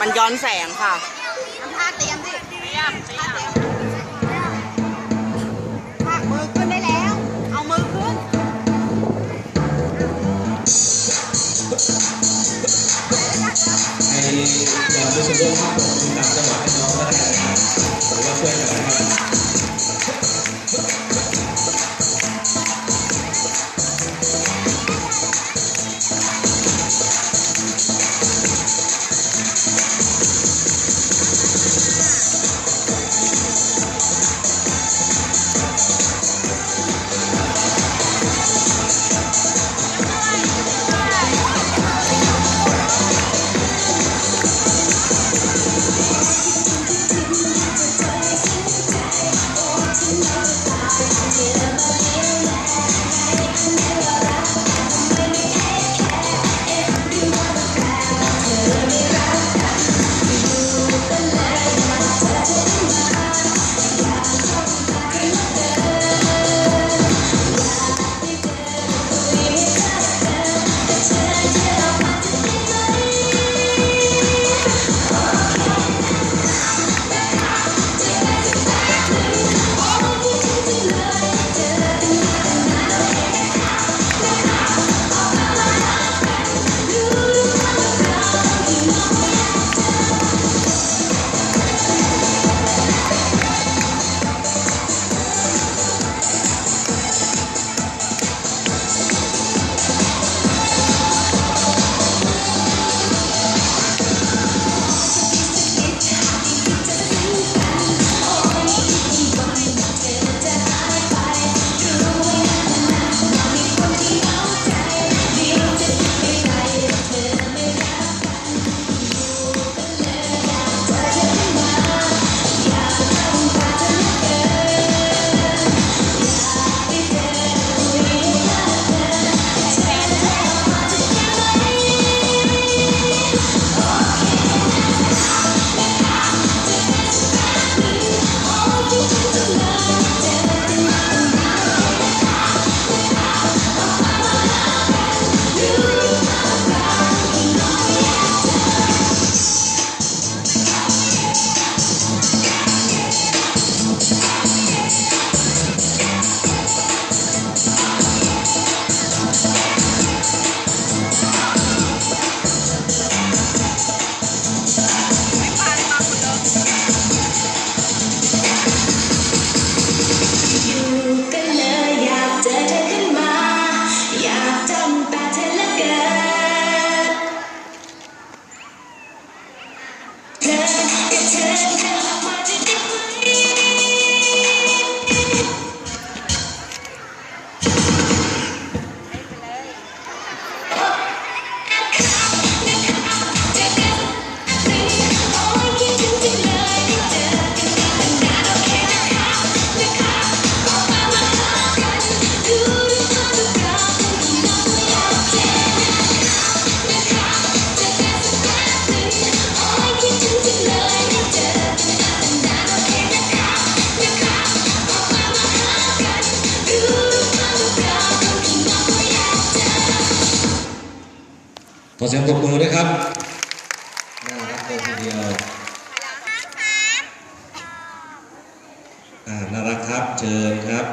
มันย้อนแสงค่ะทำท่าเตรียมสิเตรียมเตรียมภาคมือขึ้นได้แล้ว เอามือขึ้นไอ้ดอกพิซซ่าครับผมตาม เธ เสียงปรบมือด้วยครับน่ารักเลยทีเดียวน่ารักครับเชิญครับ